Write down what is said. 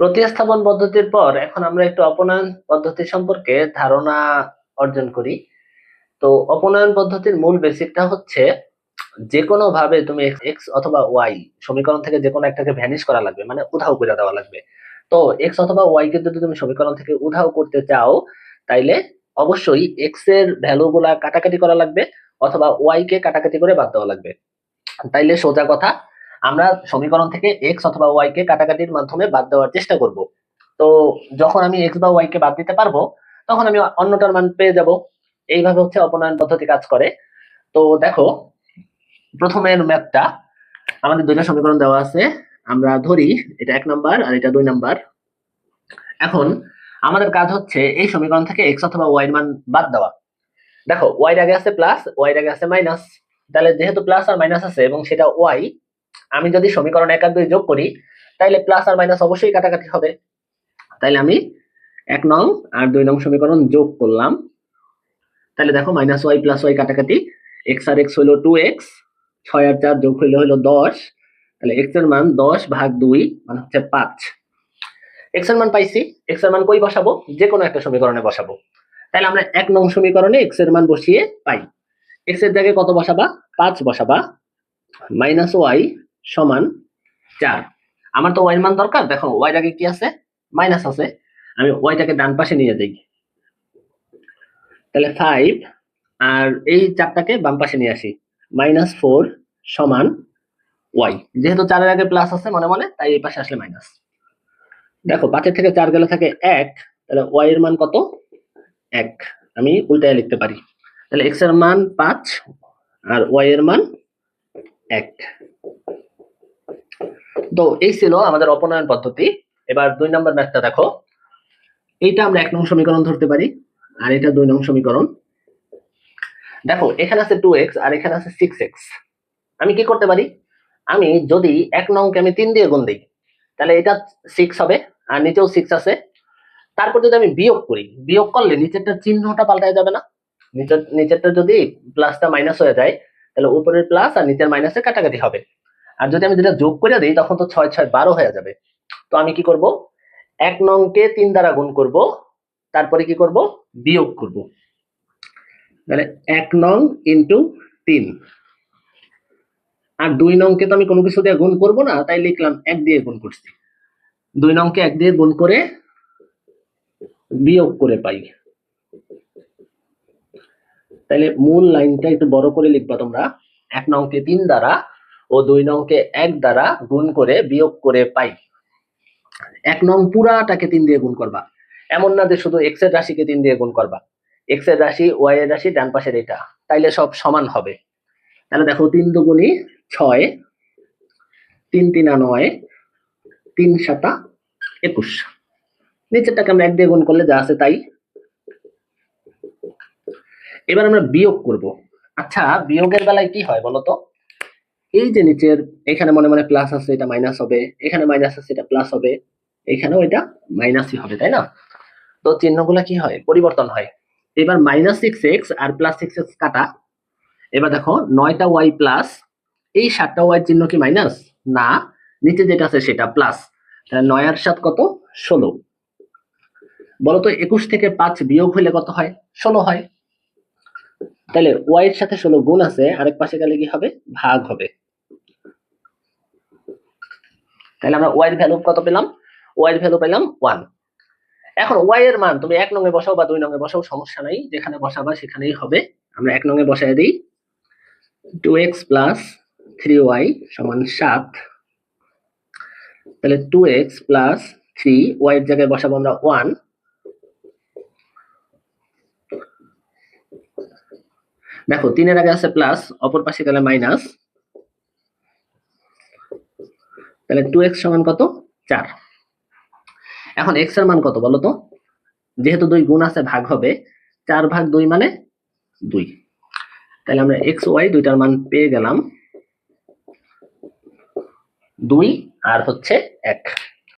প্রতিস্থাপন পদ্ধতির পর এখন আমরা একটু অপনয়ন পদ্ধতি সম্পর্কে ধারণা অর্জন করি। তো অপনয়ন পদ্ধতির মূল বেসিকটা হচ্ছে যে কোনো ভাবে তুমি এক্স অথবা ওয়াই সমীকরণ থেকে যে কোনো একটাকে ভ্যানিশ করা লাগবে মানে উধাও করে দেওয়া লাগবে। তো এক্স অথবা ওয়াই কে যদি তুমি সমীকরণ থেকে উধাও করতে চাও, তাইলে অবশ্যই এক্সের ভ্যালু গুলা কাটাকাটি করা লাগবে, অথবা ওয়াই কে কাটাকাটি করে বাদ দেওয়া লাগবে। তাইলে সোজা কথা আমরা সমীকরণ থেকে এক্স অথবা ওয়াই কে কাটাকাটির মাধ্যমে বাদ দেওয়ার চেষ্টা করব। তো যখন আমি এক্স বা ওয়াই কে বাদ দিতে পারব, তখন আমি অন্যটার মান পেয়ে যাব। এইভাবে হচ্ছে অপনয়ন পদ্ধতি কাজ করে। তো দেখো, প্রথমের ম্যাথটা আমাদের দুইটা সমীকরণ দেওয়া আছে। আমরা ধরি, এটা এক নাম্বার আর এটা দুই নাম্বার। এখন আমাদের কাজ হচ্ছে এই সমীকরণ থেকে এক্স অথবা ওয়াই মান বাদ দেওয়া। দেখো ওয়াই আগে আছে প্লাস ওয়াই আগে আছে মাইনাস তাহলে যেহেতু প্লাস আর মাইনাস আছে এবং সেটা ওয়াই আমি যদি সমীকরণ এক আর দুই যোগ করি তাহলে প্লাস আর মাইনাস অবশ্যই কাটাকাটি হবে। তাইলে আমি এক নং আর দুই নং সমীকরণ যোগ করলাম। তাহলে দেখো মাইনাস ওয়াই প্লাস ওয়াই কাটাকাটি। এক্স আর এক্স হইল টু এক্স ছয় আর চার যোগ হইলে হইল দশ। তাহলে এক্সের মান দশ ভাগ দুই মানে হচ্ছে পাঁচ। এক্সের মান পাইছি। এক্সের মান কই বসাবো? যে কোনো একটা সমীকরণে বসাবো। তাহলে আমরা এক নং সমীকরণে এক্সের মান বসিয়ে পাই। এক্সের জায়গায় কত বসাবা? পাঁচ বসাবা। মাইনাস ওয়াই সমান চার। আমার তো ওয়াই মান দরকার, দেখো ওয়াই আগে কি আছে? মাইনাস আছে। আমি ওয়াইটাকে ডান পাশে নিয়ে যাই। তাহলে ফাইভ আর এই চারটাকে বাম পাশে নিয়ে আসি। মাইনাস ফোর সমান ওয়াই যেহেতু চারের আগে প্লাস আছে মনে মনে, তাই এই পাশে আসলে মাইনাস দেখো, পাঁচের থেকে চার গেলে থাকে এক, তাহলে ওয়াই এর মান কত? এক। আমি উল্টায় লিখতে পারি। তাহলে এক্সের মান পাঁচ, আর ওয়াই এর মান এক। তো এই ছিল আমাদের অপনয়ন পদ্ধতি। এবার দুই নম্বর ম্যাথটা দেখো। এইটা আমরা এক নং সমীকরণ ধরতে পারি, আর এটা দুই নং সমীকরণ। দেখো, এখানে আছে টু এক্স আর এখানে আছে সিক্স এক্স আমি কি করতে পারি? আমি যদি এক নংকে আমি তিন দিয়ে গুণ দিই, তাহলে এটা সিক্স হবে, আর নিচেও সিক্স আছে। তারপর যদি আমি বিয়োগ করি, বিয়োগ করলে নিচেরটা চিহ্নটা পাল্টায় যাবে না? নিচের, নিচেরটা যদি প্লাসটা মাইনাস হয়ে যায়, তাহলে উপরের প্লাস আর নিচের মাইনাসে কাটাকাটি হবে। আর যদি আমি যেটা যোগ করে দিই, তখন তো ছয় ছয়, বারো হয়ে যাবে। তো আমি কি করব? এক নংকে তিন দ্বারা গুণ করব, তারপরে কি করব? বিয়োগ করব। তাহলে এক নং ইন্টু তিন। আর দুই নংকে তো আমি কোনো কিছু দিয়ে গুণ করব না, তাই লিখলাম এক দিয়ে গুণ করছি। দুই নংকে এক দিয়ে গুণ করে বিয়োগ করে পাই। তাহলে মূল লাইনটা একটু বড় করে লিখবা তোমরা। এক নংকে তিন দ্বারা ও দুই নংকে এক দ্বারা গুণ করে বিয়োগ করে পাই। এক নং পুরাটাকে তিন দিয়ে গুণ করবা। এমন না যে শুধু এক্সের রাশিকে তিন দিয়ে গুণ করবা। এক্সের রাশি ওয়াই এর রাশি, ডান পাশের এটা। তাইলে সব সমান হবে। তাহলে দেখো, তিন দুগুণি ছয়, তিন তিনা নয়, তিন সাতা একুশ। নিচেরটাকে আমরা এক দিয়ে গুণ করলে যা আছে তাই। এবার আমরা বিয়োগ করব। আচ্ছা বিয়োগের বেলায় কি হয় বলতো এই যে নিচের, এখানে মনে মনে প্লাস আছে, এটা মাইনাস হবে। এখানে মাইনাস আছে, এটা প্লাস হবে। এখানেও এটা মাইনাসই হবে, তাই না? তো চিহ্নগুলো কি হয়? পরিবর্তন হয়। এবার মাইনাস সিক্স এক্স আর প্লাস সিক্স এক্স কাটা। এবার দেখো, নয়টা ওয়াই প্লাস এই সাতটা ওয়াই চিহ্ন কি মাইনাস না। নিচে যেটা আছে সেটা প্লাস তাহলে নয় আর সাত কত? ষোলো। বলতো একুশ থেকে পাঁচ বিয়োগ হইলে কত হয়? ষোলো হয়। তাহলে ওয়াই এর সাথে ষোলো গুণ আছে, আরেক পাশে গেলে কি হবে? ভাগ হবে। তাহলে আমরা ওয়াই এর ভ্যালু কত পেলাম? ওয়াই এর ভ্যালু পেলাম ওয়ান এখন ওয়াই এর মান, তুমি এক নঙে বসাও বা দুই নঙে বসাও, সমস্যা নাই। যেখানে বসাবা সেখানেই হবে। আমরা এক নঙে বসাই দিই। Two x plus three y সমান সাত। তাহলে two x plus three y এর জায়গায় বসাবো আমরা ওয়ান দেখো, তিনের আগে আছে প্লাস অপর পাশে গেলে মাইনাস তাহলে টু এক্স সমান কত? চার। এখন এক্সের মান কত বলতো যেহেতু দুই গুণ আছে, ভাগ হবে। চার ভাগ দুই মানে দুই। তাহলে আমরা এক্স ওয়াই দুইটার মান পেয়ে গেলাম। দুই আর হচ্ছে এক।